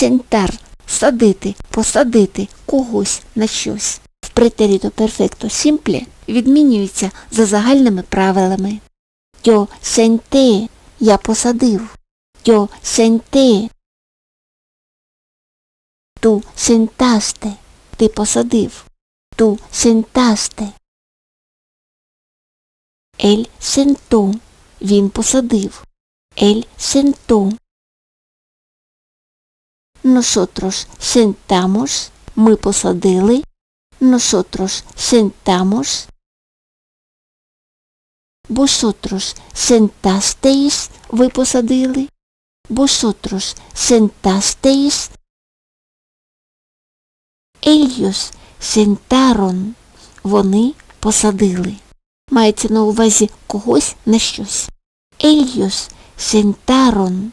Сентар садити, посадити когось на щось. В претеріто перфекто сімпле відмінюється за загальними правилами. Yo senté – я посадив. Yo senté. Ту сентасте – ти посадив. Ту сентасте. Ель сентó – він посадив. Ель сентó. Nosotros sentamos – ми посадили. Nosotros sentamos. Vosotros sentasteis – ви посадили. Vosotros sentasteis. Ellos sentaron – вони посадили. Мається на увазі когось на щось. Ellos sentaron.